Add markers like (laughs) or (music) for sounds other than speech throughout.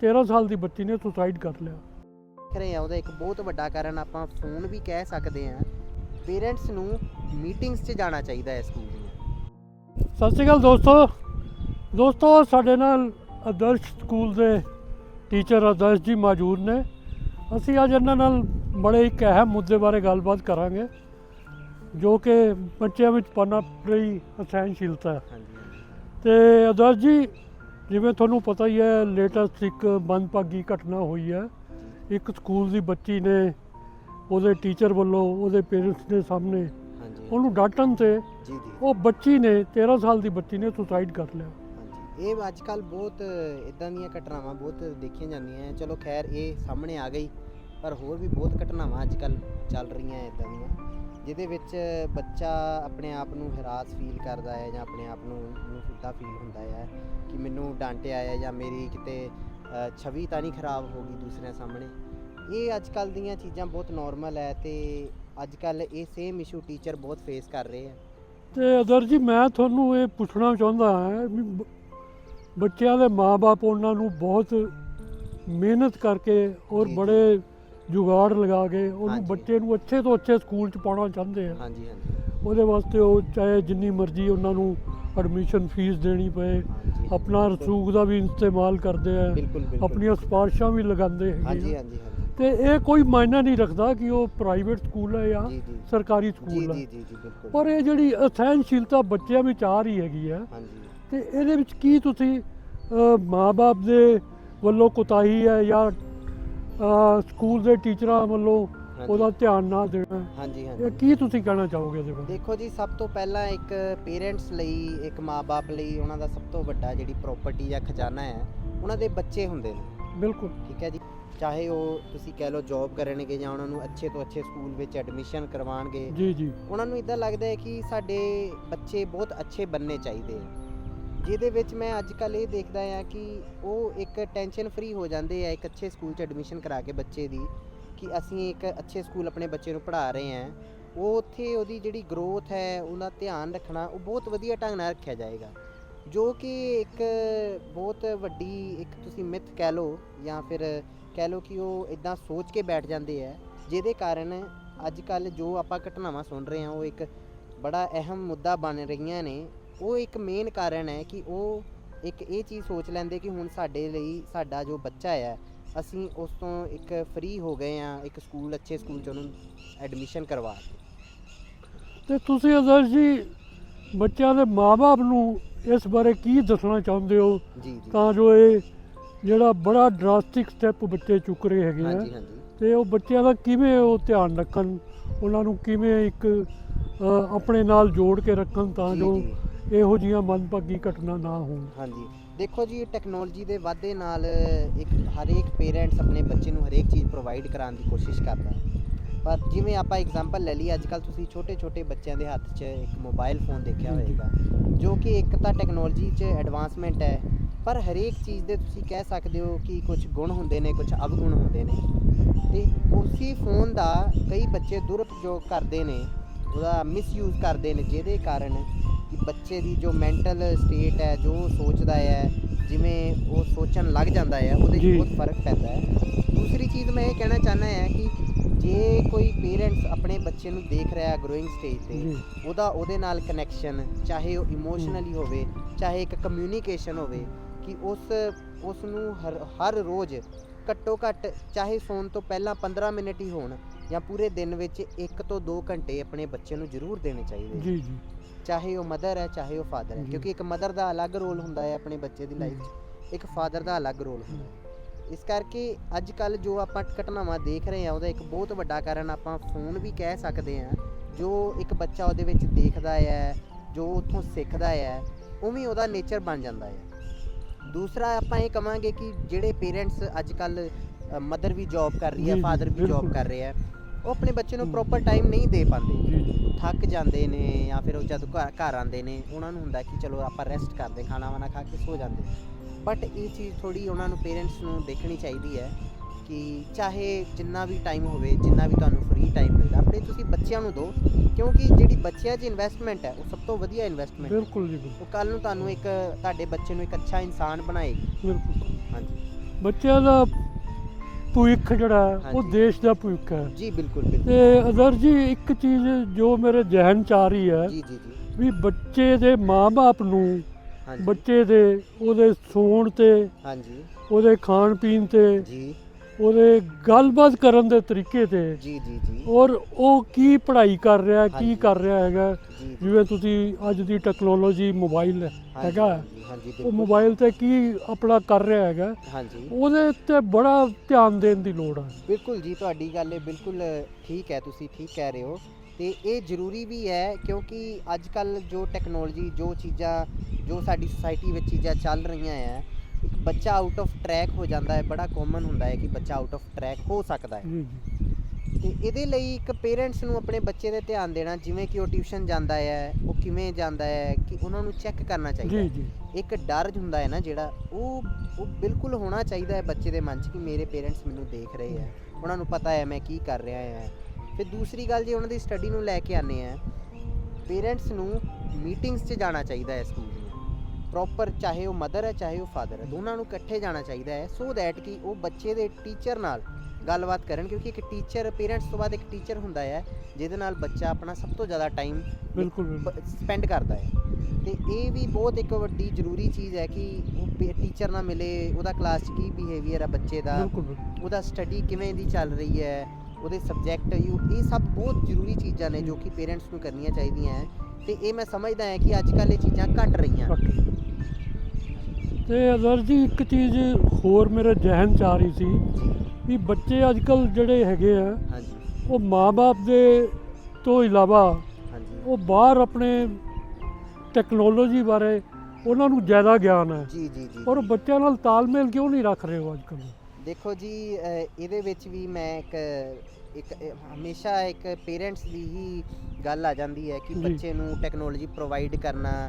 13 ਸਾਲ ਦੀ ਬੱਚੀ ਨੇ ਸੁਸਾਈਡ ਕਰ ਲਿਆ। ਦੇਖ ਰਹੇ ਆ ਉਹਦਾ ਇੱਕ ਬਹੁਤ ਵੱਡਾ ਕਾਰਨ ਆਪਾਂ ਫੋਨ ਵੀ ਕਹਿ ਸਕਦੇ ਆ। ਪੇਰੈਂਟਸ ਨੂੰ ਮੀਟਿੰਗਸ 'ਚ ਜਾਣਾ ਚਾਹੀਦਾ ਹੈ ਸਕੂਲ ਦੀਆਂ। ਸਤਿ ਸ਼੍ਰੀ ਅਕਾਲ ਦੋਸਤੋ। ਦੋਸਤੋ ਸਾਡੇ ਨਾਲ ਆਦਰਸ਼ ਸਕੂਲ ਦੇ ਟੀਚਰ ਆਦਰਸ਼ ਜੀ ਮੌਜੂਦ ਨੇ। ਅਸੀਂ ਅੱਜ ਇਹਨਾਂ ਨਾਲ ਬੜੇ ਇੱਕ ਅਹਿਮ ਮੁੱਦੇ ਬਾਰੇ ਗੱਲਬਾਤ ਕਰਾਂਗੇ ਜੋ ਕਿ ਬੱਚਿਆਂ ਵਿੱਚ ਪਨਪ ਰਹੀ ਅਸਹਿਣਸ਼ੀਲਤਾ ਹੈ। ਹਾਂਜੀ। ਤੇ ਆਦਰਸ਼ ਜੀ ਜਿਵੇਂ ਤੁਹਾਨੂੰ ਪਤਾ ਹੀ ਹੈ ਲੇਟੈਸਟ ਇੱਕ ਮੰਦਭਾਗੀ ਘਟਨਾ ਹੋਈ ਹੈ। ਇੱਕ ਸਕੂਲ ਦੀ ਬੱਚੀ ਨੇ ਉਹਦੇ ਟੀਚਰ ਵੱਲੋਂ ਉਹਦੇ ਪੇਰੈਂਟਸ ਦੇ ਸਾਹਮਣੇ ਉਹਨੂੰ ਡਾਂਟਣ ਤੇ ਉਹ ਬੱਚੀ ਨੇ 13 ਸਾਲ ਦੀ ਬੱਚੀ ਨੇ ਸੁਸਾਈਡ ਕਰ ਲਿਆ। ਇਹ ਅੱਜ ਕੱਲ ਬਹੁਤ ਇਦਾਂ ਦੀਆਂ ਘਟਨਾਵਾਂ ਬਹੁਤ ਦੇਖੀਆਂ ਜਾਂਦੀਆਂ ਚਲੋ ਖੈਰ ਇਹ ਸਾਹਮਣੇ ਆ ਗਈ ਪਰ ਹੋਰ ਵੀ ਬਹੁਤ ਘਟਨਾਵਾਂ ਅੱਜ ਕੱਲ ਚੱਲ ਰਹੀਆਂ ਇਦਾਂ ਦੀਆਂ। ਜਿਹਦੇ ਵਿੱਚ ਬੱਚਾ ਆਪਣੇ ਆਪ ਨੂੰ ਹਰਾਸ ਫੀਲ ਕਰਦਾ ਹੈ ਜਾਂ ਆਪਣੇ ਆਪ ਨੂੰ ਇੱਦਾਂ ਫੀਲ ਹੁੰਦਾ ਹੈ ਕਿ ਮੈਨੂੰ ਡਾਂਟਿਆ ਹੈ ਜਾਂ ਮੇਰੀ ਕਿਤੇ ਛਵੀ ਤਾਂ ਨਹੀਂ ਖਰਾਬ ਹੋ ਗਈ ਦੂਸਰਿਆਂ ਸਾਹਮਣੇ ਇਹ ਅੱਜ ਕੱਲ ਦੀਆਂ ਚੀਜ਼ਾਂ ਬਹੁਤ ਨਾਰਮਲ ਹੈ ਤੇ ਅੱਜ ਕੱਲ ਇਹ ਸੇਮ ਇਸ਼ੂ ਟੀਚਰ ਬਹੁਤ ਫੇਸ ਕਰ ਰਹੇ ਹੈ ਤੇ ਅਦਰ ਜੀ ਮੈਂ ਤੁਹਾਨੂੰ ਇਹ ਪੁੱਛਣਾ ਚਾਹੁੰਦਾ ਹਾਂ ਵੀ ਬੱਚਿਆਂ ਦੇ ਮਾਪੇ ਉਹਨਾਂ ਨੂੰ ਬਹੁਤ ਮਿਹਨਤ ਕਰਕੇ ਔਰ। ਬੜੇ ਜੁਗਾੜ ਲਗਾ ਕੇ ਉਹਨੂੰ ਹਾਂਜੀ। ਬੱਚੇ ਨੂੰ ਅੱਛੇ ਤੋਂ ਅੱਛੇ ਸਕੂਲ 'ਚ ਪਾਉਣਾ ਚਾਹੁੰਦੇ ਆ। ਹਾਂਜੀ ਹਾਂਜੀ। ਉਹਦੇ ਵਾਸਤੇ ਉਹ ਚਾਹੇ ਜਿੰਨੀ ਮਰਜ਼ੀ ਉਹਨਾਂ ਨੂੰ ਐਡਮਿਸ਼ਨ ਫੀਸ ਦੇਣੀ ਪਏ ਹਾਂਜੀ। ਆਪਣਾ ਰਸੂਖ ਦਾ ਵੀ ਇਸਤੇਮਾਲ ਕਰਦੇ ਆ। ਬਿਲਕੁਲ ਬਿਲਕੁਲ। ਆਪਣੀਆਂ ਸਿਫਾਰਸ਼ਾਂ ਵੀ ਲਗਾਉਂਦੇ ਹੈਗੇ ਹਾਂਜੀ ਆ। ਹਾਂਜੀ ਹਾਂਜੀ ਤੇ ਇਹ ਕੋਈ ਮਾਇਨਾ ਨਹੀਂ ਰੱਖਦਾ ਕਿ ਉਹ ਪ੍ਰਾਈਵੇਟ ਸਕੂਲ ਹੈ ਜਾਂ ਜੀ ਜੀ। ਸਰਕਾਰੀ ਜੀ ਸਕੂਲ ਹੈ ਜੀ ਜੀ ਜੀ ਬਿਲਕੁਲ। ਪਰ ਇਹ ਜਿਹੜੀ ਅਸਹਿਣਸ਼ੀਲਤਾ ਬੱਚਿਆਂ ਵਿੱਚ ਆ ਰਹੀ ਹੈਗੀ ਹੈ ਹਾਂਜੀ। ਤੇ ਇਹਦੇ ਵਿੱਚ ਕੀ ਤੁਸੀਂ ਅ, ਮਾਂ-ਬਾਪ ਦੇ ਵੱਲੋਂ ਕੁਤਾਹੀ ਹੈ ਜਾਂ ਸਕੂਲ ਦੇ ਟੀਚਰਾਂ ਵੱਲੋਂ। ਉਹਦਾ ਧਿਆਨ ਨਾ ਦੇਣਾ। ਹਾਂਜੀ ਇਹ ਹਾਂਜੀ ਕੀ ਤੁਸੀਂ ਕਹਿਣਾ ਚਾਹੋਗੇ ਇਹਦੇ ਬਾਰੇ? ਦੇਖੋ ਜੀ ਸਭ ਤੋਂ ਪਹਿਲਾਂ ਇੱਕ ਪੇਰੈਂਟਸ ਲਈ ਇੱਕ ਮਾਪੇ ਲਈ ਉਹਨਾਂ ਦਾ ਸਭ ਤੋਂ ਵੱਡਾ ਜਿਹੜੀ ਪ੍ਰਾਪਰਟੀ ਜਾਂ ਖਜ਼ਾਨਾ ਹੈ ਉਹਨਾਂ ਦੇ ਬੱਚੇ ਹੁੰਦੇ ਨੇ। ਬਿਲਕੁਲ। ਠੀਕ ਹੈ ਜੀ? ਚਾਹੇ ਉਹ ਤੁਸੀਂ ਕਹਿ ਲਓ ਜੌਬ ਕਰਨਗੇ ਜਾਂ ਉਹਨਾਂ ਨੂੰ ਅੱਛੇ ਤੋਂ ਅੱਛੇ ਸਕੂਲ ਵਿੱਚ ਐਡਮਿਸ਼ਨ ਕਰਵਾਉਣਗੇ। ਜੀ ਜੀ। ਉਹਨਾਂ ਨੂੰ ਇਦਾਂ ਲੱਗਦਾ ਹੈ ਕਿ ਸਾਡੇ ਬੱਚੇ ਬਹੁਤ ਅੱਛੇ ਬੰਨੇ ਚਾਹੀਦੇ ਆ। ਜਿਹਦੇ ਵਿੱਚ ਮੈਂ ਅੱਜ ਕੱਲ ਇਹ ਦੇਖਦਾ ਆ ਕਿ ਉਹ ਇੱਕ ਟੈਨਸ਼ਨ ਫਰੀ ਹੋ ਜਾਂਦੇ ਆ, ਇੱਕ ਅੱਛੇ ਸਕੂਲ 'ਚ ਐਡਮਿਸ਼ਨ ਕਰਾ ਕੇ ਬੱਚੇ ਦੀ, ਕਿ ਅਸੀਂ ਇੱਕ ਅੱਛੇ ਸਕੂਲ ਆਪਣੇ ਬੱਚੇ ਨੂੰ ਪੜ੍ਹਾ ਰਹੇ ਹਾਂ ਉਹ ਉੱਥੇ ਉਹਦੀ ਜਿਹੜੀ ਗਰੋਥ ਹੈ, ਉਹਦਾ ਧਿਆਨ ਰੱਖਣਾ, ਉਹ ਬਹੁਤ ਵਧੀਆ ਢੰਗ ਨਾਲ ਰੱਖਿਆ ਜਾਏਗਾ। ਜੋ ਕਿ ਇੱਕ ਬਹੁਤ ਵੱਡੀ, ਇੱਕ ਤੁਸੀਂ ਮਿਥ ਕਹਿ ਲਓ, ਜਾਂ ਫਿਰ ਕਹਿ ਲਓ ਕਿ ਉਹ ਇਦਾਂ ਸੋਚ ਕੇ ਬੈਠ ਜਾਂਦੇ ਆ, ਜਿਹਦੇ ਕਾਰਨ ਅੱਜ ਕੱਲ ਜੋ ਆਪਾਂ ਘਟਨਾਵਾਂ ਸੁਣ ਰਹੇ ਹਾਂ ਉਹ ਇੱਕ ਬੜਾ ਅਹਿਮ ਮੁੱਦਾ ਬਣ ਰਹੀਆਂ ਨੇ। ਉਹ ਇੱਕ ਮੇਨ ਕਾਰਨ ਹੈ ਕਿ ਉਹ ਇੱਕ ਇਹ ਚੀਜ਼ ਸੋਚ ਲੈਂਦੇ ਕਿ ਹੁਣ ਸਾਡੇ ਲਈ ਸਾਡਾ ਜੋ ਬੱਚਾ ਹੈ ਅਸੀਂ ਉਸ ਤੋਂ ਇੱਕ ਫ੍ਰੀ ਹੋ ਗਏ ਆ ਇੱਕ ਸਕੂਲ ਅੱਛੇ ਸਕੂਲ 'ਚ ਉਹਨੂੰ ਐਡਮਿਸ਼ਨ ਕਰਵਾ ਕੇ। ਤੇ ਤੁਸੀਂ ਆਦਰਸ਼ ਜੀ ਬੱਚਿਆਂ ਦੇ ਮਾਪੇ ਨੂੰ ਇਸ ਬਾਰੇ ਕੀ ਦੱਸਣਾ ਚਾਹੁੰਦੇ ਹੋ? ਜੀ ਜੀ। ਤਾਂ ਜੋ ਇਹ ਜਿਹੜਾ ਬੜਾ ਡਰਾਸਟਿਕ ਸਟੈਪ ਬੱਚੇ ਚੁੱਕ ਰਹੇ ਹੈਗੇ ਆ। ਹਾਂਜੀ ਹਾਂਜੀ। ਤੇ ਉਹ ਬੱਚਿਆਂ ਦਾ ਕਿਵੇਂ ਉਹ ਧਿਆਨ ਰੱਖਣ? ਉਹਨਾਂ ਨੂੰ ਕਿਵੇਂ ਇੱਕ ਅ, ਆਪਣੇ ਨਾਲ ਜੋੜ ਕੇ ਰੱਖਣ ਤਾਂ ਜੀ, ਜੋ ਜੀ। ਇਹੋ ਜਿਹੀਆਂ ਮੰਦਭਾਗੀ ਘਟਨਾ ਨਾ ਹੋਣ। ਹਾਂਜੀ। ਦੇਖੋ ਜੀ ਟੈਕਨੋਲੋਜੀ ਦੇ ਵਾਧੇ ਨਾਲ ਇੱਕ ਹਰੇਕ ਪੇਰੈਂਟਸ ਆਪਣੇ ਬੱਚੇ ਨੂੰ ਹਰੇਕ ਚੀਜ਼ ਪ੍ਰੋਵਾਈਡ ਕਰਾਉਣ ਦੀ ਕੋਸ਼ਿਸ਼ ਕਰਦਾ ਹੈ। ਪਰ ਜਿਵੇਂ ਆਪਾਂ ਐਗਜ਼ਾਮਪਲ ਲੈ ਲਈ ਅੱਜ ਕੱਲ ਤੁਸੀਂ ਛੋਟੇ ਛੋਟੇ ਬੱਚਿਆਂ ਦੇ ਹੱਥ 'ਚ ਇੱਕ ਮੋਬਾਈਲ ਫੋਨ ਦੇਖਿਆ। ਹੋਵੇਗਾ ਜੋ ਕਿ ਇੱਕ ਤਾਂ ਟੈਕਨੋਲੋਜੀ 'ਚ ਐਡਵਾਂਸਮੈਂਟ ਹੈ ਪਰ ਹਰੇਕ ਚੀਜ਼ ਦੇ ਤੁਸੀਂ ਕਹਿ ਸਕਦੇ ਹੋ ਕਿ ਕੁਝ ਗੁਣ ਹੁੰਦੇ ਨੇ ਕੁਝ ਅਵਗੁਣ ਹੁੰਦੇ ਨੇ। ਤੇ ਉਸੇ ਫੋਨ ਦਾ ਕਈ ਬੱਚੇ ਦੁਰਉਪਯੋਗ ਕਰਦੇ ਨੇ ਉਹਦਾ ਮਿਸਯੂਜ਼ ਕਰਦੇ ਨੇ ਜਿਹਦੇ ਕਾਰਨ ਕਿ ਬੱਚੇ ਦੀ ਜੋ ਮੈਂਟਲ ਸਟੇਟ ਹੈ ਜੋ ਸੋਚਦਾ ਹੈ ਜਿਵੇਂ ਉਹ ਸੋਚਣ ਲੱਗ ਜਾਂਦਾ ਹੈ ਉਹਦੇ 'ਚ। ਬਹੁਤ ਫ਼ਰਕ ਪੈਂਦਾ ਹੈ। ਦੂਸਰੀ ਚੀਜ਼ ਮੈਂ ਇਹ ਕਹਿਣਾ ਚਾਹੁੰਦਾ ਹਾਂ ਕਿ ਜੇ ਕੋਈ ਪੇਰੈਂਟਸ ਆਪਣੇ ਬੱਚੇ ਨੂੰ ਦੇਖ ਰਿਹਾ ਹੈ ਗਰੋਇੰਗ ਸਟੇਜ ਤੇ ਉਹਦਾ ਉਹਦੇ ਨਾਲ ਕਨੈਕਸ਼ਨ ਚਾਹੇ ਉਹ ਇਮੋਸ਼ਨਲੀ ਹੋਵੇ ਚਾਹੇ ਇੱਕ ਕਮਿਊਨੀਕੇਸ਼ਨ ਹੋਵੇ ਕਿ ਉਸ ਉਸ ਨੂੰ ਹਰ ਹਰ ਰੋਜ਼ ਘੱਟੋ ਘੱਟ ਚਾਹੇ ਸੌਣ ਤੋਂ ਪਹਿਲਾਂ 15 ਮਿੰਟ ਹੀ ਹੋਣ ਜਾਂ ਪੂਰੇ ਦਿਨ ਵਿੱਚ 1 ਤੋਂ 2 ਘੰਟੇ ਆਪਣੇ ਬੱਚੇ ਨੂੰ ਜ਼ਰੂਰ ਦੇਣੇ ਚਾਹੀਦੇ ਜੀ ਜੀ। ਚਾਹੇ ਉਹ ਮਦਰ ਹੈ ਚਾਹੇ ਉਹ ਫਾਦਰ ਹੈ। ਕਿਉਂਕਿ ਇੱਕ ਮਦਰ ਦਾ ਅਲੱਗ ਰੋਲ ਹੁੰਦਾ ਹੈ ਆਪਣੇ ਬੱਚੇ ਦੀ ਲਾਈਫ 'ਚ ਇੱਕ ਫਾਦਰ ਦਾ ਅਲੱਗ ਰੋਲ ਹੁੰਦਾ ਹੈ ਇਸ ਕਰਕੇ ਅੱਜ ਕੱਲ ਜੋ ਆਪਾਂ ਘਟਨਾਵਾਂ ਦੇਖ ਰਹੇ ਹਾਂ ਉਹਦਾ ਇੱਕ ਬਹੁਤ ਵੱਡਾ ਕਾਰਨ ਆਪਾਂ ਫੋਨ ਵੀ ਕਹਿ ਸਕਦੇ ਹਾਂ ਜੋ ਇੱਕ ਬੱਚਾ ਉਹਦੇ ਵਿੱਚ ਦੇਖਦਾ ਹੈ ਜੋ ਉੱਥੋਂ ਸਿੱਖਦਾ ਹੈ ਉਵੇਂ ਉਹਦਾ ਨੇਚਰ ਬਣ ਜਾਂਦਾ ਹੈ ਦੂਸਰਾ ਆਪਾਂ ਇਹ ਕਵਾਂਗੇ ਕਿ ਜਿਹੜੇ ਪੇਰੈਂਟਸ ਅੱਜ ਕੱਲ ਮਦਰ ਵੀ ਜੌਬ ਕਰ ਰਹੀ ਹੈ ਫਾਦਰ ਵੀ ਜੌਬ। ਕਰ ਰਿਹਾ ਹੈ ਉਹ ਆਪਣੇ ਬੱਚੇ ਨੂੰ। ਪ੍ਰੋਪਰ ਟਾਈਮ ਨਹੀਂ ਦੇ ਪਾਉਂਦੇ ਥੱਕ ਜਾਂਦੇ ਨੇ ਜਾਂ ਫਿਰ ਉਹ ਜਦ ਘਰ ਘਰ ਆਉਂਦੇ ਨੇ ਉਹਨਾਂ ਨੂੰ ਹੁੰਦਾ ਕਿ ਚਲੋ ਆਪਾਂ ਰੈਸਟ ਕਰਦੇ ਖਾਣਾ ਵਾਣਾ ਖਾ ਕੇ ਸੋ ਜਾਂਦੇ ਬਟ ਇਹ ਚੀਜ਼ ਥੋੜੀ ਉਹਨਾਂ ਨੂੰ ਪੇਰੈਂਟਸ ਨੂੰ ਦੇਖਣੀ ਚਾਹੀਦੀ ਹੈ ਕਿ ਚਾਹੇ ਜਿੰਨਾ ਵੀ ਟਾਈਮ ਹੋਵੇ ਜਿੰਨਾ ਵੀ ਤੁਹਾਨੂੰ ਫ੍ਰੀ ਟਾਈਮ ਮਿਲਦਾ ਆਪਣੇ ਤੁਸੀਂ ਬੱਚਿਆਂ ਨੂੰ ਦਿਓ। ਕਿਉਂਕਿ ਜਿਹੜੀ ਬੱਚਿਆਂ 'ਚ ਇਨਵੈਸਟਮੈਂਟ ਹੈ ਉਹ ਸਭ ਤੋਂ ਵਧੀਆ ਇਨਵੈਸਟਮੈਂਟ ਬਿਲਕੁਲ ਜੀ ਉਹ ਕੱਲ ਨੂੰ ਤੁਹਾਨੂੰ ਇੱਕ ਤੁਹਾਡੇ ਬੱਚੇ ਨੂੰ ਇੱਕ ਅੱਛਾ ਇਨਸਾਨ ਬਣਾਏਗੀ। ਬਿਲਕੁਲ। ਹਾਂਜੀ। ਬੱਚਿਆਂ ਦਾ ਭਵਿੱਖ ਜਿਹੜਾ ਹੈ, ਉਹ ਹਾਂਜੀ। ਦੇਸ਼ ਦਾ ਭਵਿੱਖ ਹੈ। ਜੀ ਬਿਲਕੁਲ ਬਿਲਕੁਲ। ਤੇ ਅਦਰ ਜੀ ਇੱਕ ਚੀਜ਼ ਜੋ ਮੇਰੇ ਜ਼ਿਹਨ ਚ ਆ ਰਹੀ ਹੈ ਜੀ ਜੀ ਜੀ। ਵੀ ਬੱਚੇ ਦੇ ਮਾਪੇ ਨੂੰ ਹਾਂਜੀ। ਬੱਚੇ ਦੇ ਉਹਦੇ ਸੌਣ ਤੇ ਹਾਂਜੀ। ਉਹਦੇ ਖਾਣ ਪੀਣ ਤੇ ਜੀ। ਉਹਦੇ ਗੱਲਬਾਤ ਕਰਨ ਦੇ ਤਰੀਕੇ ਤੇ ਜੀ ਜੀ ਜੀ। ਔਰ ਉਹ ਕੀ ਪੜ੍ਹਾਈ ਕਰ ਰਿਹਾ ਕੀ। ਕਰ ਰਿਹਾ ਹੈਗਾ ਜਿਵੇਂ ਤੁਸੀਂ ਅੱਜ ਦੀ ਟੈਕਨੋਲੋਜੀ ਮੋਬਾਈਲ ਹੈਗਾ। ਉਹ ਮੋਬਾਈਲ ਤੇ ਕੀ ਆਪਣਾ ਕਰ ਰਿਹਾ ਹੈਗਾ ਉਹਦੇ ਉੱਤੇ ਬੜਾ ਧਿਆਨ ਦੇਣ ਦੀ ਲੋੜ ਹੈ। ਬਿਲਕੁਲ ਜੀ ਤੁਹਾਡੀ ਗੱਲ ਇਹ ਬਿਲਕੁਲ ਠੀਕ ਹੈ ਤੁਸੀਂ ਠੀਕ ਕਹਿ ਰਹੇ ਹੋ। ਤੇ ਇਹ ਜ਼ਰੂਰੀ ਵੀ ਹੈ ਕਿਉਂਕਿ ਅੱਜ ਕੱਲ ਜੋ ਟੈਕਨੋਲੋਜੀ ਜੋ ਚੀਜ਼ਾਂ ਜੋ ਸਾਡੀ ਸੁਸਾਇਟੀ ਵਿੱਚ ਚੀਜ਼ਾਂ ਚੱਲ ਰਹੀਆਂ ਇੱਕ ਬੱਚਾ ਆਊਟ ਆਫ ਟਰੈਕ ਹੋ ਜਾਂਦਾ ਹੈ ਬੜਾ ਕਾਮਨ ਹੁੰਦਾ ਹੈ ਕਿ ਬੱਚਾ ਆਊਟ ਆਫ ਟਰੈਕ ਹੋ ਸਕਦਾ ਹੈ। ਤੇ ਇਹਦੇ ਲਈ ਇੱਕ ਪੇਰੈਂਟਸ ਨੂੰ ਆਪਣੇ ਬੱਚੇ ਤੇ ਧਿਆਨ ਦੇਣਾ ਜਿਵੇਂ ਕਿ ਉਹ ਟਿਊਸ਼ਨ ਜਾਂਦਾ ਹੈ ਉਹ ਕਿਵੇਂ ਜਾਂਦਾ ਹੈ ਕਿ ਉਹਨਾਂ ਨੂੰ ਚੈੱਕ ਕਰਨਾ ਚਾਹੀਦਾ ਜੀ ਹੈ। ਜੀ ਇੱਕ ਡਰ ਹੁੰਦਾ ਹੈ ਨਾ ਜਿਹੜਾ ਉਹ ਉਹ ਬਿਲਕੁਲ ਹੋਣਾ ਚਾਹੀਦਾ ਹੈ ਬੱਚੇ ਦੇ ਮਨ 'ਚ ਕਿ ਮੇਰੇ ਪੇਰੈਂਟਸ ਮੈਨੂੰ ਦੇਖ ਰਹੇ ਹੈ ਉਹਨਾਂ ਨੂੰ ਪਤਾ ਹੈ ਮੈਂ ਕੀ ਕਰ ਰਿਹਾ ਹਾਂ। ਫਿਰ ਦੂਸਰੀ ਗੱਲ ਜੇ ਉਹਨਾਂ ਦੀ ਸਟੱਡੀ ਨੂੰ ਲੈ ਕੇ ਆਨੇ ਆ ਪੇਰੈਂਟਸ ਨੂੰ ਮੀਟਿੰਗਸ 'ਚ ਜਾਣਾ ਚਾਹੀਦਾ ਹੈ ਸਕੂਲ ਪ੍ਰੋਪਰ ਚਾਹੇ ਉਹ ਮਦਰ ਹੈ ਚਾਹੇ ਉਹ ਫਾਦਰ ਹੈ ਦੋਨਾਂ ਨੂੰ ਇਕੱਠੇ ਜਾਣਾ ਚਾਹੀਦਾ ਹੈ। ਸੋ ਦੈਟ ਕਿ ਉਹ ਬੱਚੇ ਦੇ ਟੀਚਰ ਨਾਲ ਗੱਲਬਾਤ ਕਰਨ ਕਿਉਂਕਿ ਇੱਕ ਟੀਚਰ ਪੇਰੈਂਟਸ ਤੋਂ ਬਾਅਦ ਇੱਕ ਟੀਚਰ ਹੁੰਦਾ ਹੈ ਜਿਹਦੇ ਨਾਲ ਬੱਚਾ ਆਪਣਾ ਸਭ ਤੋਂ ਜ਼ਿਆਦਾ ਟਾਈਮ ਬਿਲਕੁਲ ਸਪੈਂਡ ਕਰਦਾ ਹੈ। ਤੇ ਇਹ ਵੀ ਬਹੁਤ ਇੱਕ ਵੱਡੀ ਜ਼ਰੂਰੀ ਚੀਜ਼ ਹੈ ਕਿ ਉਹ ਟੀਚਰ ਨਾਲ ਮਿਲੇ ਉਹਦਾ ਕਲਾਸ 'ਚ ਕੀ ਬਿਹੇਵੀਅਰ ਹੈ ਬੱਚੇ ਦਾ। ਉਹਦਾ ਸਟੱਡੀ ਕਿਵੇਂ ਦੀ ਚੱਲ ਰਹੀ ਹੈ ਉਹਦੇ ਸਬਜੈਕਟ ਇਹ ਸਭ ਬਹੁਤ ਜ਼ਰੂਰੀ ਚੀਜ਼ਾਂ ਨੇ ਜੋ ਕਿ ਪੇਰੈਂਟਸ ਨੂੰ ਕਰਨੀਆਂ ਚਾਹੀਦੀਆਂ ਹੈ। ਤੇ ਇਹ ਮੈਂ ਸਮਝਦਾ ਹਾਂ ਕਿ ਅੱਜ ਕੱਲ੍ਹ ਇਹ ਚੀਜ਼ਾਂ ਘਟ ਰਹੀਆਂ। ਤੇ ਅਦਰ ਜੀ ਇੱਕ ਚੀਜ਼ ਹੋਰ ਮੇਰੇ ਜ਼ਿਹਨ ਚ ਆ ਰਹੀ ਸੀ ਵੀ ਬੱਚੇ ਅੱਜ ਕੱਲ ਜਿਹੜੇ ਹੈਗੇ ਆ ਹਾਂਜੀ। ਉਹ ਮਾਪੇ ਦੇ ਤੋਂ ਇਲਾਵਾ ਹਾਂਜੀ। ਉਹ ਬਾਹਰ ਆਪਣੇ ਟੈਕਨੋਲੋਜੀ ਬਾਰੇ ਉਹਨਾਂ ਨੂੰ ਜ਼ਿਆਦਾ ਗਿਆਨ ਹੈ। ਜੀ ਜੀ ਜੀ। ਔਰ ਬੱਚਿਆਂ ਨਾਲ ਤਾਲਮੇਲ ਕਿਉਂ ਨਹੀਂ ਰੱਖ ਰਹੇ ਹੋ ਅੱਜ ਕੱਲ ਦੇਖੋ ਜੀ ਅਹ ਇਹਦੇ ਵਿੱਚ ਵੀ ਮੈਂ ਇੱਕ ਇੱਕ ਇਹ ਹਮੇਸ਼ਾ ਇੱਕ ਪੇਰੈਂਟਸ ਦੀ ਹੀ ਗੱਲ ਆ ਜਾਂਦੀ ਹੈ ਕਿ ਜੀ। ਬੱਚੇ ਨੂੰ ਟੈਕਨੋਲੋਜੀ ਪ੍ਰੋਵਾਈਡ ਕਰਨਾ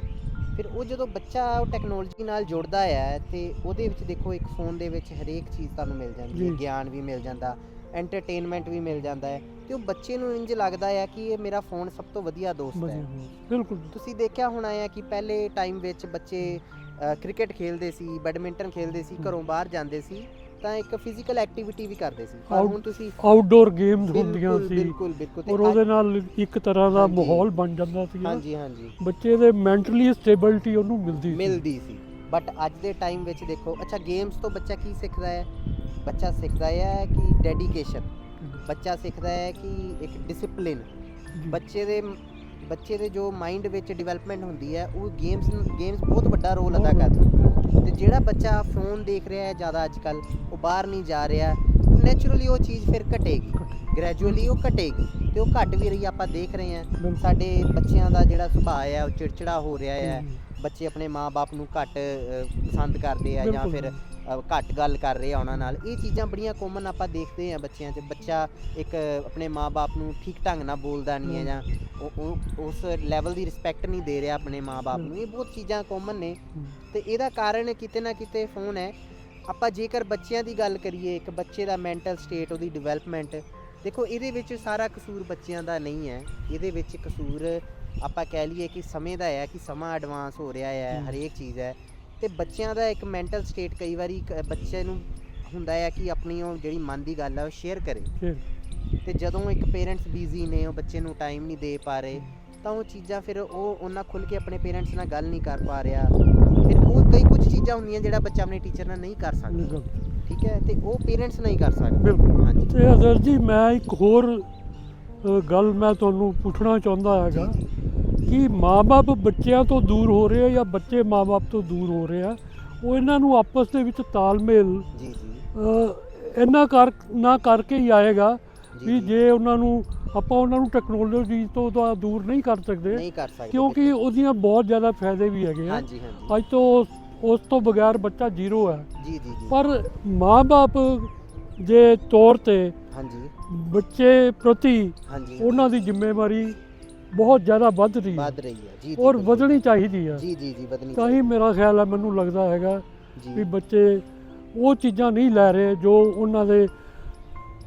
ਫਿਰ ਉਹ ਜਦੋਂ ਬੱਚਾ ਉਹ ਟੈਕਨੋਲੋਜੀ ਨਾਲ ਜੁੜਦਾ ਹੈ ਤੇ ਉਹਦੇ ਵਿੱਚ ਦੇਖੋ ਇੱਕ ਫੋਨ ਦੇ ਵਿੱਚ ਹਰੇਕ ਚੀਜ਼ ਤੁਹਾਨੂੰ ਮਿਲ ਜਾਂਦੀ ਹੈ। ਗਿਆਨ ਵੀ ਮਿਲ ਜਾਂਦਾ ਐਂਟਰਟੇਨਮੈਂਟ ਵੀ ਮਿਲ ਜਾਂਦਾ ਹੈ ਤੇ ਉਹ ਬੱਚੇ ਨੂੰ ਇੰਜ ਲੱਗਦਾ ਹੈ ਕਿ ਇਹ ਮੇਰਾ ਫੋਨ ਸਭ ਤੋਂ ਵਧੀਆ ਦੋਸਤ ਹੈ ਬਿਲਕੁਲ ਤੁਸੀਂ ਦੇਖਿਆ ਹੋਣਾ ਹੈ ਕਿ ਪਹਿਲੇ ਟਾਈਮ ਵਿੱਚ ਬੱਚੇ ਕ੍ਰਿਕਟ ਖੇਲਦੇ ਸੀ ਬੈਡਮਿੰਟਨ ਖੇਲਦੇ ਸੀ। ਘਰੋਂ ਬਾਹਰ ਜਾਂਦੇ ਸੀ ਤਾਂ ਇੱਕ ਫਿਜ਼ੀਕਲ ਐਕਟੀਵਿਟੀ ਵੀ ਕਰਦੇ ਸੀ। ਪਰ ਹੁਣ ਤੁਸੀਂ ਆਊਟਡੋਰ ਗੇਮਸ ਹੁੰਦੀਆਂ ਬਿਲਕੁਲ ਸੀ। ਬਿਲਕੁਲ ਬਿਲਕੁਲ। ਤੇ ਔਰ ਉਹਦੇ ਨਾਲ ਇੱਕ ਤਰ੍ਹਾਂ ਦਾ ਹਾਂਜੀ। ਮਾਹੌਲ ਬਣ ਜਾਂਦਾ ਸੀ ਹਾਂਜੀ ਹਾਂਜੀ। ਬੱਚੇ ਦੇ ਮੈਂਟਲੀ ਸਟੇਬਿਲਿਟੀ ਉਹਨੂੰ ਮਿਲਦੀ ਸੀ। ਮਿਲਦੀ ਸੀ। ਬਟ ਅੱਜ ਦੇ ਟਾਈਮ ਵਿੱਚ ਦੇਖੋ ਅੱਛਾ ਗੇਮਸ ਤੋਂ ਬੱਚਾ ਕੀ ਸਿੱਖਦਾ ਹੈ? ਬੱਚਾ ਸਿੱਖਦਾ ਹੈ ਕਿ ਡੈਡੀਕੇਸ਼ਨ ਬੱਚਾ ਸਿੱਖਦਾ ਹੈ ਕਿ ਇੱਕ ਡਿਸਪਲਿਨ ਜੀ। ਬੱਚੇ ਦੇ ਬੱਚੇ ਦੇ ਜੋ ਮਾਈਂਡ ਵਿੱਚ ਡਿਵੈਲਪਮੈਂਟ ਹੁੰਦੀ ਹੈ, ਉਹ ਗੇਮਸ ਗੇਮਸ ਬਹੁਤ ਵੱਡਾ ਰੋਲ ਅਦਾ ਕਰਦੀ ਤੇ ਜਿਹੜਾ ਬੱਚਾ ਫੋਨ ਦੇਖ ਰਿਹਾ ਹੈ ਜ਼ਿਆਦਾ ਅੱਜ ਕੱਲ ਉਹ ਬਾਹਰ ਨਹੀਂ ਜਾ ਰਿਹਾ ਨੇਚਰਲੀ ਉਹ ਚੀਜ਼ ਫਿਰ ਘਟੇਗੀ। ਗ੍ਰੈਜੂਅਲੀ ਉਹ ਘਟੇਗੀ ਤੇ ਉਹ ਘਟ ਵੀ ਰਹੀ, ਆਪਾਂ ਦੇਖ ਰਹੇ ਹਾਂ। ਸਾਡੇ ਬੱਚਿਆਂ ਦਾ ਜਿਹੜਾ ਸੁਭਾਅ ਹੈ, ਉਹ ਚਿੜਚਿੜਾ ਹੋ ਰਿਹਾ ਹੈ। ਬੱਚੇ ਆਪਣੇ ਮਾਪੇ ਨੂੰ ਘੱਟ ਪਸੰਦ ਕਰਦੇ ਆ ਜਾਂ। ਫਿਰ ਘੱਟ ਗੱਲ ਕਰ ਰਹੇ ਆ ਉਹਨਾਂ ਨਾਲ। ਇਹ ਚੀਜ਼ਾਂ ਬੜੀਆਂ ਕਾਮਨ ਆਪਾਂ ਦੇਖਦੇ ਆ ਬੱਚਿਆਂ 'ਚ। ਬੱਚਾ ਇੱਕ ਆਪਣੇ ਮਾਪੇ ਨੂੰ ਠੀਕ ਢੰਗ ਨਾਲ ਬੋਲਦਾ ਨਹੀਂ ਹੈ ਜਾਂ ਉਸ ਲੈਵਲ ਦੀ ਰਿਸਪੈਕਟ ਨਹੀਂ ਦੇ ਰਿਹਾ ਆਪਣੇ ਮਾਪੇ ਨੂੰ। ਇਹ ਬਹੁਤ ਚੀਜ਼ਾਂ ਕਾਮਨ ਨੇ। ਤੇ ਇਹਦਾ ਕਾਰਨ ਕਿਤੇ ਨਾ ਕਿਤੇ ਫੋਨ ਹੈ। ਆਪਾਂ ਜੇਕਰ ਬੱਚਿਆਂ ਦੀ ਗੱਲ ਕਰੀਏ ਇੱਕ ਬੱਚੇ ਦਾ ਮੈਂਟਲ ਸਟੇਟ ਉਹਦੀ ਡਿਵੈਲਪਮੈਂਟ ਦੇਖੋ ਇਹਦੇ ਵਿੱਚ ਸਾਰਾ ਕਸੂਰ ਬੱਚਿਆਂ ਦਾ ਨਹੀਂ ਹੈ। ਇਹਦੇ ਵਿੱਚ ਕਸੂਰ ਆਪਾਂ ਕਹਿ ਲਈਏ ਕਿ ਸਮੇਂ ਦਾ ਹੈ ਕਿ ਸਮਾਂ ਐਡਵਾਂਸ ਹੋ ਰਿਹਾ ਹੈ। ਹਰੇਕ ਚੀਜ਼ ਹੈ। ਤੇ ਬੱਚਿਆਂ ਦਾ ਇੱਕ ਮੈਂਟਲ ਸਟੇਟ ਕਈ ਵਾਰੀ ਕ- ਬੱਚੇ ਨੂੰ ਹੁੰਦਾ ਹੈ ਕਿ ਆਪਣੀ ਉਹ ਜਿਹੜੀ ਮਨ ਦੀ ਗੱਲ ਹੈ ਉਹ ਸ਼ੇਅਰ ਕਰੇ। ਫਿਰ? ਤੇ ਜਦੋਂ ਇੱਕ ਪੇਰੈਂਟਸ ਬਿਜ਼ੀ ਨੇ ਉਹ ਬੱਚੇ ਨੂੰ ਟਾਈਮ ਨਹੀਂ ਦੇ ਪਾ ਰਹੇ ਤਾਂ ਉਹ ਚੀਜ਼ਾਂ ਫਿਰ ਉਹ ਉਹਨਾਂ ਖੁੱਲ ਕੇ ਆਪਣੇ ਪੇਰੈਂਟਸ ਨਾਲ ਗੱਲ ਨਹੀਂ ਕਰ ਪਾ ਰਿਹਾ। ਫਿਰ ਉਹ ਕਈ ਕੁਝ ਚੀਜ਼ਾਂ ਹੁੰਦੀਆਂ ਜਿਹੜਾ ਬੱਚਾ ਆਪਣੇ ਟੀਚਰ ਨਾਲ ਨਹੀਂ ਕਰ ਸਕਦਾ। ਨਿਕਲ ਠੀਕ ਹੈ? ਤੇ ਉਹ ਪੇਰੈਂਟਸ ਨਹੀਂ ਕਰ ਸਕਦੇ। ਬਿਲਕੁਲ। ਹਾਂਜੀ। ਤੇ ਅਜ਼ਰ ਜੀ ਮੈਂ ਇੱਕ ਹੋਰ ਅ, ਗੱਲ ਮੈਂ ਤੁਹਾਨੂੰ ਪੁੱਛਣਾ ਚਾਹੁੰਦਾ ਹੈਗਾ। ਜੀ, ਕਿ ਮਾਪੇ ਬੱਚਿਆਂ ਤੋਂ ਦੂਰ ਹੋ ਰਹੇ ਆ ਜਾਂ ਬੱਚੇ ਮਾਪੇ ਤੋਂ ਦੂਰ ਹੋ ਰਹੇ ਆ? ਉਹ ਇਹਨਾਂ ਨੂੰ ਆਪਸ ਦੇ ਵਿੱਚ ਤਾਲਮੇਲ ਜੀ ਜੀ। ਇੰਨਾ ਕਰ ਨਾ ਕਰਕੇ ਹੀ ਆਏਗਾ ਵੀ ਜੀ। ਉਹਨਾਂ ਨੂੰ ਆਪਾਂ ਉਹਨਾਂ ਨੂੰ ਟੈਕਨੋਲੋਜੀ ਤੋਂ ਤਾਂ ਦੂਰ ਨਹੀਂ ਕਰ ਸਕਦੇ। ਨਹੀਂ ਕਰ ਸਕਦੇ। ਕਿਉਂਕਿ ਉਹਦੀਆਂ ਬਹੁਤ ਜ਼ਿਆਦਾ ਫਾਇਦੇ ਵੀ ਹੈਗੇ ਆ। ਹਾਂਜੀ ਹਾਂਜੀ। ਅੱਜ ਤੋਂ ਉਸ- ਉਸ ਤੋਂ ਬਗੈਰ ਬੱਚਾ ਜ਼ੀਰੋ ਹੈ। ਜੀ ਜੀ ਜੀ। ਪਰ ਮਾਪੇ ਦੇ ਤੌਰ ਤੇ ਹਾਂਜੀ। ਬੱਚੇ ਪ੍ਰਤੀ ਹਾਂਜੀ। ਉਹਨਾਂ ਦੀ ਜ਼ਿੰਮੇਵਾਰੀ ਬਹੁਤ ਜ਼ਿਆਦਾ ਵੱਧ ਰਹੀ ਹੈ। ਵੱਧ ਰਹੀ ਹੈ। ਜੀ ਔਰ। ਵਧਣੀ ਚਾਹੀਦੀ ਹੈ। ਜੀ ਜੀ ਜੀ ਵਧਣੀ ਤਾਂ ਹੀ ਮੇਰਾ ਖਿਆਲ ਹੈ ਮੈਨੂੰ ਲੱਗਦਾ ਹੈਗਾ। ਵੀ ਬੱਚੇ ਉਹ ਚੀਜ਼ਾਂ ਨਹੀਂ ਲੈ ਰਹੇ ਜੋ ਉਹਨਾਂ ਦੇ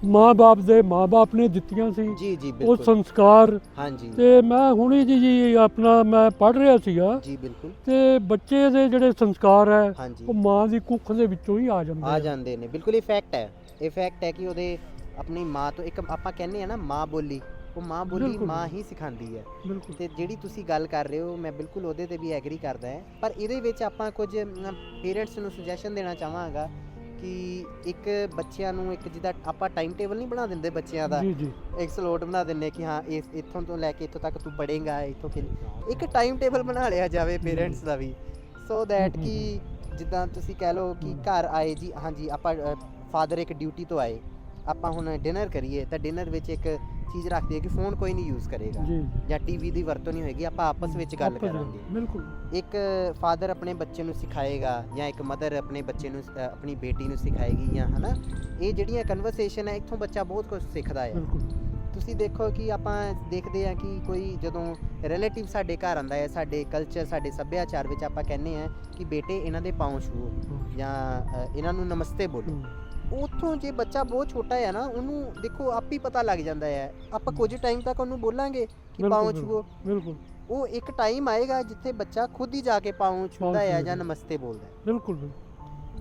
ਮਾਂ-ਬਾਪ ਦੇ ਮਾਂ-ਬਾਪ ਨੇ ਦਿੱਤੀਆਂ ਸੀ। ਜੀ ਜੀ ਉਹ ਬਿਲਕੁਲ। ਸੰਸਕਾਰ। ਹਾਂਜੀ। ਤੇ ਮੈਂ ਹੁਣੇ ਜੀ ਜੀ ਆਪਣਾ ਮੈਂ ਪੜ ਰਿਹਾ ਸੀਗਾ। ਜੀ ਬਿਲਕੁਲ। ਤੇ ਬੱਚੇ ਦੇ ਜਿਹੜੇ ਸੰਸਕਾਰ ਹੈ ਹਾਂਜੀ। ਉਹ ਮਾਂ ਦੀ ਕੁੱਖ ਦੇ ਵਿੱਚੋਂ ਹੀ ਆ ਜਾਂਦੇ ਆ ਆ। ਜਾਂਦੇ ਨੇ। ਬਿਲਕੁਲ ਇਹ ਫੈਕਟ ਹੈ। ਇਹ ਫੈਕਟ ਹੈ ਕਿ ਉਹਦੇ ਆਪਣੀ ਮਾਂ ਤੋਂ ਇੱਕ ਆਪਾਂ ਕਹਿੰਦੇ ਆ ਨਾ ਮਾਂ ਬੋਲੀ। ਉਹ ਮਾਂ ਬੋਲੀ ਬਿਲਕੁਲ। ਮਾਂ ਹੀ ਸਿਖਾਉਂਦੀ ਹੈ। ਬਿਲਕੁਲ। ਤੇ ਜਿਹੜੀ ਤੁਸੀਂ ਗੱਲ ਕਰ ਰਹੇ ਹੋ ਮੈਂ ਬਿਲਕੁਲ ਉਹਦੇ ਤੇ ਵੀ ਐਗਰੀ ਕਰਦਾ ਹੈ। ਪਰ ਇਹਦੇ ਵਿੱਚ ਆਪਾਂ ਕੁਝ ਪੇਰੈਂਟਸ ਨੂੰ ਸੁਜੈਸ਼ਨ ਦੇਣਾ ਚਾਹਾਂਗਾ ਕਿ ਇੱਕ ਬੱਚਿਆਂ ਨੂੰ ਇੱਕ ਜਿੱਦਾਂ ਆਪਾਂ ਟਾਈਮ ਟੇਬਲ ਨਹੀਂ ਬਣਾ ਦਿੰਦੇ ਬੱਚਿਆਂ ਦਾ। ਜੀ ਜੀ। ਇੱਕ ਸਲੋਟ ਬਣਾ ਦਿੰਨੇ ਕਿ ਹਾਂ ਇਸ ਇੱਥੋਂ ਤੋਂ ਲੈ ਕੇ ਇੱਥੋਂ ਤੱਕ ਤੂੰ ਪੜ੍ਹੇਂਗਾ ਇੱਥੋਂ ਕਿ ਇੱਕ ਟਾਈਮ ਟੇਬਲ ਬਣਾ ਲਿਆ ਜਾਵੇ parents the we. So that ਹਮ, ਕਿ ਜਿੱਦਾਂ ਤੁਸੀਂ ਕਹਿ ਲਓ ਕਿ ਘਰ ਆਏ ਜੀ ਹਾਂਜੀ ਆਪਾਂ ਫਾਦਰ ਇੱਕ ਡਿਊਟੀ ਤੋਂ ਆਏ। ਆਪਾਂ ਹੁਣ ਡਿਨਰ ਕਰੀਏ ਤਾਂ ਡਿਨਰ ਵਿੱਚ ਇੱਕ ਚੀਜ਼ ਰੱਖਦੇ ਆ ਕਿ ਫੋਨ ਕੋਈ ਨਹੀਂ ਯੂਜ਼ ਕਰੇਗਾ। ਜੀ ਜਾਂ। ਟੀਵੀ ਦੀ ਵਰਤੋਂ ਨਹੀਂ ਹੋਏਗੀ ਆਪਾਂ ਆਪਸ ਵਿੱਚ ਗੱਲ ਆਪਸ ਵਿੱਚ, ਕਰਾਂਗੇ। ਬਿਲਕੁਲ। ਇੱਕ ਫਾਦਰ ਆਪਣੇ ਬੱਚੇ ਨੂੰ ਸਿਖਾਏਗਾ ਜਾਂ ਇੱਕ ਮਦਰ ਆਪਣੇ ਬੱਚੇ ਨੂੰ ਅ, ਆਪਣੀ ਬੇਟੀ ਨੂੰ ਸਿਖਾਏਗੀ ਜਾਂ ਹਨਾ ਇਹ ਜਿਹੜੀਆਂ ਕਨਵਰਸੇਸ਼ਨ ਹੈ ਇੱਥੋਂ ਬੱਚਾ ਬਹੁਤ ਕੁਝ ਸਿੱਖਦਾ ਹੈ। ਬਿਲਕੁਲ। ਤੁਸੀਂ ਦੇਖੋ ਕਿ ਆਪਾਂ ਦੇਖਦੇ ਆ ਕਿ ਕੋਈ ਜਦੋਂ ਰਿਲੇਟਿਵ ਸਾਡੇ ਘਰ ਆਂਦਾ ਹੈ ਸਾਡੇ ਕਲਚਰ ਸਾਡੇ ਸੱਭਿਆਚਾਰ ਵਿੱਚ ਆਪਾਂ ਕਹਿੰਦੇ ਆ ਕਿ ਬੇਟੇ ਇਹਨਾਂ ਦੇ ਪਾँव ਛੂਓ ਜਾਂ ਅ, ਇਹਨਾਂ ਨੂੰ ਨਮਸਤੇ ਬੋਲੋ। ਹਮ, ਉੱਥੋਂ ਜੇ ਬੱਚਾ ਬਹੁਤ ਛੋਟਾ ਹੈ ਨਾ ਉਹਨੂੰ ਦੇਖੋ ਆਪ ਹੀ ਪਤਾ ਲੱਗ ਜਾਂਦਾ ਹੈ ਆਪਾਂ ਕੁਝ ਟਾਈਮ ਤੱਕ ਉਹਨੂੰ ਬੋਲਾਂਗੇ ਕਿ ਬਿਲਕੁਲ। ਛੂਓ ਬਿਲਕੁਲ ਉਹ ਇੱਕ ਟਾਈਮ ਆਏਗਾ ਜਿੱਥੇ ਬੱਚਾ ਖੁਦ ਹੀ ਜਾ ਕੇ ਪਾँव ਛੂੰਦਾ ਹੈ ਜਾਂ। ਨਮਸਤੇ ਬੋਲਦਾ ਹੈ ਬਿਲਕੁਲ।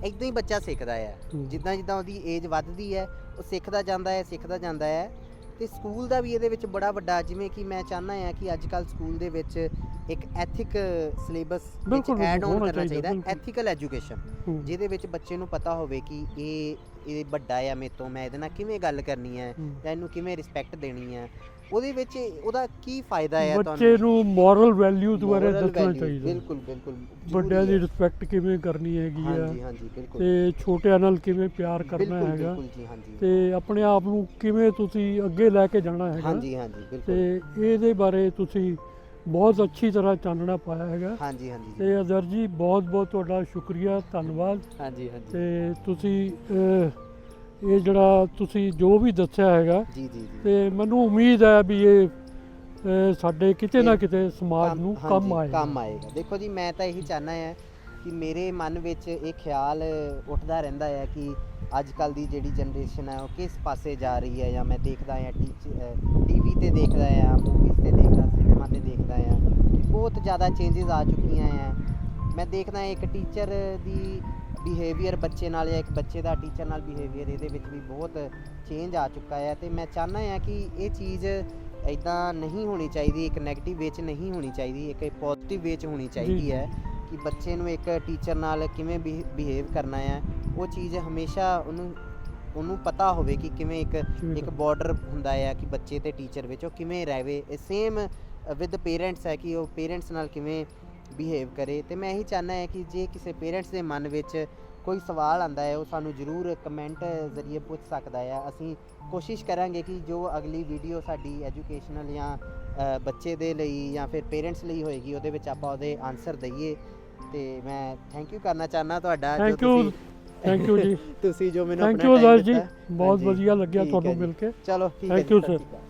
ਇਦਾਂ ਹੀ ਬੱਚਾ ਸਿੱਖਦਾ ਹੈ ਜਿੱਦਾਂ ਜਿੱਦਾਂ ਉਹਦੀ ਏਜ ਵੱਧਦੀ ਹੈ ਉਹ ਸਿੱਖਦਾ ਜਾਂਦਾ ਹੈ ਸਿੱਖਦਾ ਜਾਂਦਾ ਹੈ ਤੇ ਸਕੂਲ ਦਾ ਵੀ ਇਹਦੇ ਵਿੱਚ ਬੜਾ ਵੱਡਾ ਜਿਵੇਂ ਕਿ ਮੈਂ ਚਾਹੁੰਦਾ ਹਾਂ ਕਿ ਅੱਜ ਕੱਲ ਸਕੂਲ ਦੇ ਵਿੱਚ ਇੱਕ ਐਥਿਕ ਸਿਲੇਬਸ ਵਿੱਚ ਐਡ ਆਨ ਕਰਨਾ ਚਾਹੀਦਾ। ਐਥੀਕਲ ਐਜੂਕੇਸ਼ਨ ਜਿਹਦੇ ਵਿੱਚ ਬੱਚੇ ਨੂੰ ਪਤਾ ਹੋਵੇ ਕਿ ਇਹ ਇਹ ਵੱਡਾ ਆ ਮੇਰੇ ਤੋਂ ਮੈਂ ਇਹਦੇ ਨਾਲ ਕਿਵੇਂ ਗੱਲ ਕਰਨੀ ਹੈ। ਜਾਂ ਇਹਨੂੰ ਕਿਵੇਂ ਰਿਸਪੈਕਟ ਦੇਣੀ ਹੈ ਉਹਦੇ ਵਿੱਚ ਉਹਦਾ ਕੀ ਫਾਇਦਾ ਹੈ ਬੱਚੇ ਨੂੰ ਮੋਰਲ ਵੈਲਿਊਜ਼ ਬਾਰੇ Moral ਦੱਸਣਾ value, ਚਾਹੀਦਾ। ਬਿਲਕੁਲ ਬਿਲਕੁਲ। ਜ਼ਰੂਰੀ ਵੱਡਿਆਂ ਦੀ ਹੈ। ਰਿਸਪੈਕਟ ਕਿਵੇਂ ਕਰਨੀ ਹੈਗੀ ਆ? ਹਾਂਜੀ ਹਾਂਜੀ ਬਿਲਕੁਲ। ਤੇ ਛੋਟਿਆਂ ਨਾਲ ਕਿਵੇਂ ਪਿਆਰ ਕਰਨਾ ਬਿਲਕੁਲ ਹੈਗਾ? ਬਿਲਕੁਲ ਜੀ ਹਾਂਜੀ। ਤੇ ਆਪਣੇ ਆਪ ਨੂੰ ਕਿਵੇਂ ਤੁਸੀਂ ਅੱਗੇ ਲੈ ਕੇ ਜਾਣਾ ਹੈਗਾ? ਹਾਂਜੀ ਹਾਂਜੀ ਬਿਲਕੁਲ। ਤੇ ਇਹਦੇ ਬਾਰੇ ਤੁਸੀਂ ਬਹੁਤ ਅੱਛੀ ਤਰ੍ਹਾਂ ਚਾਨਣਾ ਪਾਇਆ ਹੈਗਾ। ਹਾਂਜੀ ਹਾਂਜੀ ਜੀ। ਤੇ ਅਜ਼ਰ ਜੀ ਬਹੁਤ ਬਹੁਤ ਤੁਹਾਡਾ ਸ਼ੁਕਰੀਆ ਧੰਨਵਾਦ। ਹਾਂਜੀ ਹਾਂਜੀ। ਤੇ ਤੁਸੀਂ ਅਹ, ਇਹ ਜਿਹੜਾ ਤੁਸੀਂ ਜੋ ਵੀ ਦੱਸਿਆ ਹੈਗਾ ਜੀ ਜੀ ਜੀ। ਤੇ ਮੈਨੂੰ ਉਮੀਦ ਹੈ ਵੀ ਇਹ ਅਹ, ਸਾਡੇ ਕਿਤੇ ਨਾ ਕਿਤੇ ਸਮਾਜ ਨੂੰ ਹਾਂਜੀ, ਕੰਮ ਆਏਗਾ। ਕੰਮ ਆਏਗਾ। ਦੇਖੋ ਜੀ ਮੈਂ ਤਾਂ ਇਹੀ ਚਾਹਨਾ ਹੈ ਕਿ ਮੇਰੇ ਮਨ ਵਿੱਚ ਇਹ ਖਿਆਲ ਉੱਠਦਾ ਰਹਿੰਦਾ ਹੈ ਕਿ ਅੱਜ ਕੱਲ ਦੀ ਜਿਹੜੀ ਜਨਰੇਸ਼ਨ ਹੈ ਉਹ ਕਿਸ ਪਾਸੇ ਜਾ ਰਹੀ ਹੈ ਜਾਂ ਮੈਂ ਦੇਖਦਾ ਹਾਂ ਟੀਵੀ ਤੇ ਦੇਖਦਾ ਹਾਂ ਮੂਵੀਜ਼ ਤੇ ਦੇਖਦਾ ਸਿਨੇਮਾ ਤੇ ਦੇਖਦਾ ਹਾਂ ਕਿ ਬਹੁਤ ਜ਼ਿਆਦਾ ਚੇਂਜਸ ਆ ਚੁੱਕੀਆਂ ਹੈ। ਮੈਂ ਦੇਖਦਾ ਇੱਕ ਟੀਚਰ ਦੀ ਬਿਹੇਵੀਅਰ ਬੱਚੇ ਨਾਲ ਜਾਂ ਇੱਕ ਬੱਚੇ ਦਾ ਟੀਚਰ ਨਾਲ ਬਿਹੇਵੀਅਰ ਇਹਦੇ ਵਿੱਚ ਵੀ ਬਹੁਤ ਚੇਂਜ ਆ ਚੁੱਕਾ ਹੈ ਤੇ ਮੈਂ ਚਾਹਨਾ ਹਾਂ ਕਿ ਇਹ ਚੀਜ਼ ਇਦਾਂ ਨਹੀਂ ਹੋਣੀ ਚਾਹੀਦੀ ਇੱਕ 네ਗੇਟਿਵ ਵੇ 'ਚ ਨਹੀਂ ਹੋਣੀ ਚਾਹੀਦੀ ਇੱਕ ਪੋਜ਼ਿਟਿਵ ਵੇ 'ਚ ਹੋਣੀ ਚਾਹੀਦੀ। ਹੈ ਕਿ ਬੱਚੇ ਨੂੰ ਇੱਕ ਟੀਚਰ ਨਾਲ ਕਿਵੇਂ ਬਿਹੇਵ ਕਰਨਾ ਹੈ ਉਹ ਚੀਜ਼ ਹਮੇਸ਼ਾ ਉਹਨੂੰ ਉਹਨੂੰ ਪਤਾ ਹੋਵੇ ਕਿ ਕਿਵੇਂ ਇੱਕ ਇੱਕ। ਬਾਰਡਰ ਹੁੰਦਾ ਹੈ ਕਿ ਬੱਚੇ ਤੇ ਟੀਚਰ ਵਿੱਚ ਉਹ ਕਿਵੇਂ ਰਹਿਵੇ ਸੇਮ ਵਿਦ ਪੇਰੈਂਟਸ ਹੈ ਕਿ ਉਹ ਪੇਰੈਂਟਸ ਨਾਲ ਕਿਵੇਂ ਬਿਹੇਵ ਕਰੇ ਤੇ ਮੈਂ ਇਹੀ ਚਾਹਨਾ ਹੈ ਕਿ ਜੇ ਕਿਸੇ ਪੇਰੈਂਟਸ ਦੇ ਮਨ ਵਿੱਚ ਕੋਈ ਸਵਾਲ ਆਂਦਾ ਹੈ ਉਹ ਸਾਨੂੰ ਜ਼ਰੂਰ ਕਮੈਂਟ ਜ਼ਰੀਏ ਪੁੱਛ ਸਕਦਾ ਹੈ ਅਸੀਂ ਕੋਸ਼ਿਸ਼ ਕਰਾਂਗੇ ਕਿ ਜੋ ਅਗਲੀ ਵੀਡੀਓ ਸਾਡੀ ਐਜੂਕੇਸ਼ਨਲ ਜਾਂ ਬੱਚੇ ਦੇ ਲਈ ਜਾਂ ਫਿਰ ਪੇਰੈਂਟਸ ਲਈ ਹੋਏਗੀ ਉਹਦੇ ਵਿੱਚ ਆਪਾਂ ਉਹਦੇ ਆਨਸਰ ਦਈਏ ਤੇ ਮੈਂ ਥੈਂਕ ਯੂ ਕਰਨਾ ਚਾਹਨਾ ਤੁਹਾਡਾ ਜੋ ਥੈਂਕ ਯੂ ਤੁਸੀਂ ਥੈਂਕ ਯੂ ਜੀ (laughs) ਤੁਸੀਂ ਜੋ ਮੈਨੂੰ ਥੈਂਕ ਆਪਣਾ ਯੂ time ਅਜ਼ਰ ਜੀ। ਬਹੁਤ ਵਧੀਆ ਲੱਗਿਆ ਤੁਹਾਨੂੰ। ਮਿਲ ਕੇ ਚਲੋ ਠੀਕ ਹੈ ਸਤਿ sir. ਸ਼੍ਰੀ।